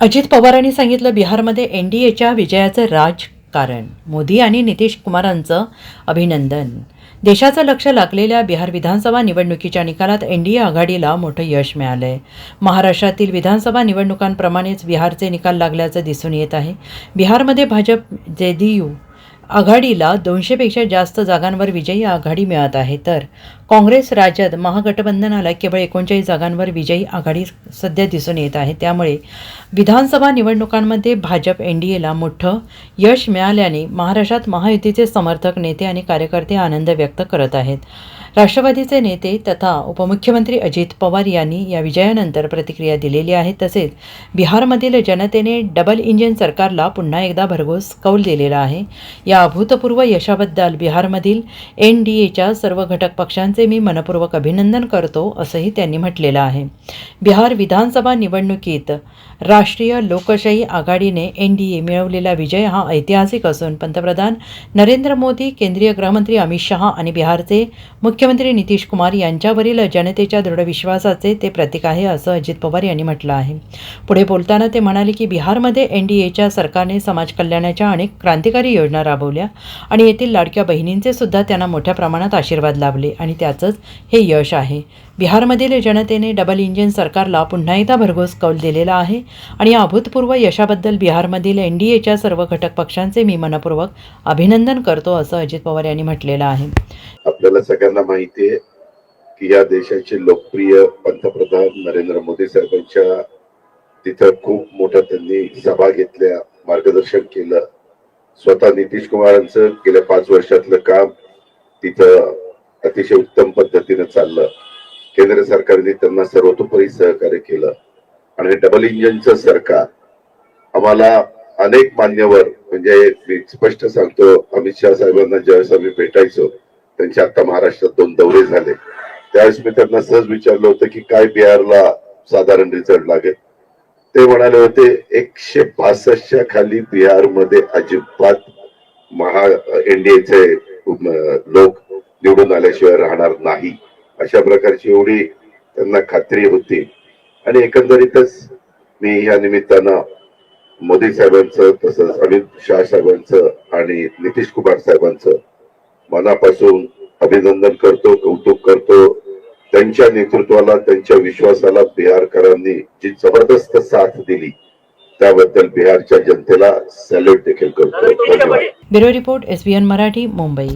अजित पवारांनी सांगितलं बिहारमध्ये एन डी एच्या विजयाचं राजकारण. मोदी आणि नितीश कुमारांचं अभिनंदन. देशाचं लक्ष लागलेल्या बिहार विधानसभा निवडणुकीच्या निकालात एन डी ए आघाडीला मोठं यश मिळालंय. महाराष्ट्रातील विधानसभा निवडणुकांप्रमाणेच बिहारचे निकाल लागल्याचं दिसून येत आहे. बिहारमध्ये भाजप जे डी यू आघाडीला दोनशेपेक्षा जास्त जागांवर विजयी आघाडी मिळत आहे. तर काँग्रेस राज्यात महागठबंधनाला केवळ एकोणचाळीस जागांवर विजयी आघाडी सध्या दिसून येत आहे. त्यामुळे विधानसभा निवडणुकांमध्ये भाजप एन डी एला मोठं यश मिळाल्याने महाराष्ट्रात महायुतीचे समर्थक नेते आणि कार्यकर्ते आनंद व्यक्त करत आहेत. राष्ट्रवादीचे नेते तथा उपमुख्यमंत्री अजित पवार यांनी या विजयानंतर प्रतिक्रिया दिलेली आहे. तसेच बिहारमधील जनतेने डबल इंजिन सरकारला पुन्हा एकदा भरघोस कौल दिलेला आहे. या अभूतपूर्व यशाबद्दल बिहारमधील एन डी एच्या सर्व घटक पक्षांचे मी मनपूर्वक अभिनंदन करतो असंही त्यांनी म्हटलेलं आहे. बिहार विधानसभा निवडणुकीत राष्ट्रीय लोकशाही आघाडीने एन डी ए मिळवलेला विजय हा ऐतिहासिक असून पंतप्रधान नरेंद्र मोदी केंद्रीय गृहमंत्री अमित शहा आणि बिहारचे मुख्यमंत्री नितीश कुमार यांच्यावरील जनतेच्या दृढ विश्वासाचे ते प्रतीक आहे असं अजित पवार यांनी म्हटलं आहे. पुढे बोलताना ते म्हणाले की बिहारमध्ये एन डी एच्या सरकारने समाज कल्याणाच्या अनेक क्रांतिकारी योजना राबवल्या आणि येथील लाडक्या बहिणींचे सुद्धा त्यांना मोठ्या प्रमाणात आशीर्वाद लाभले आणि त्याचंच हे यश आहे. बिहारमधील जनतेने डबल इंजिन सरकारला पुन्हा एकदा भरघोस कौल दिलेला आहे आणि या अभूतपूर्व यशाबद्दल बिहारमधील एन डी एच्या सर्व घटक पक्षांचे मी मनपूर्वक अभिनंदन करतो असं अजित पवार यांनी म्हटलेलं आहे. आपल्याला सगळ्यांना माहिती आहे की या देशाचे लोकप्रिय पंतप्रधान नरेंद्र मोदी साहेबांच्या तिथं खूप मोठं त्यांनी सभा घेतल्या मार्गदर्शन केलं. स्वतः नितीश कुमारांचं गेल्या पाच वर्षातलं काम तिथं अतिशय उत्तम पद्धतीनं चाललं. केंद्र सरकारने त्यांना सर्वतोपरी सहकार्य केलं. आणि डबल इंजिनचं सरकार आम्हाला अनेक मान्यवर म्हणजे मी स्पष्ट सांगतो अमित शहा साहेबांना ज्यावेळेस आम्ही भेटायचो त्यांचे आता महाराष्ट्रात दोन दौरे झाले. त्यावेळेस मी त्यांना सहज विचारलं होतं की काय बिहारला साधारण रिझल्ट लागेल? ते म्हणाले होते एकशे बासष्टच्या खाली बिहारमध्ये अजिबात महा एनडीएचे लोक निवडून आल्याशिवाय राहणार नाही. अशा प्रकारची एवढी त्यांना खात्री होती. आणि एकंदरीतच मी या निमित्तानं मोदी साहेबांचं तसंच अमित शाह साहेबांचं आणि नितीश कुमार साहेबांचं मनापासून अभिनंदन करतो कौतुक करतो. त्यांच्या नेतृत्वाला त्यांच्या विश्वासाला बिहारकरांनी जी जबरदस्त साथ दिली त्याबद्दल बिहारच्या जनतेला सॅल्यूट देखील करतो. Bureau report S Marathi Mumbai.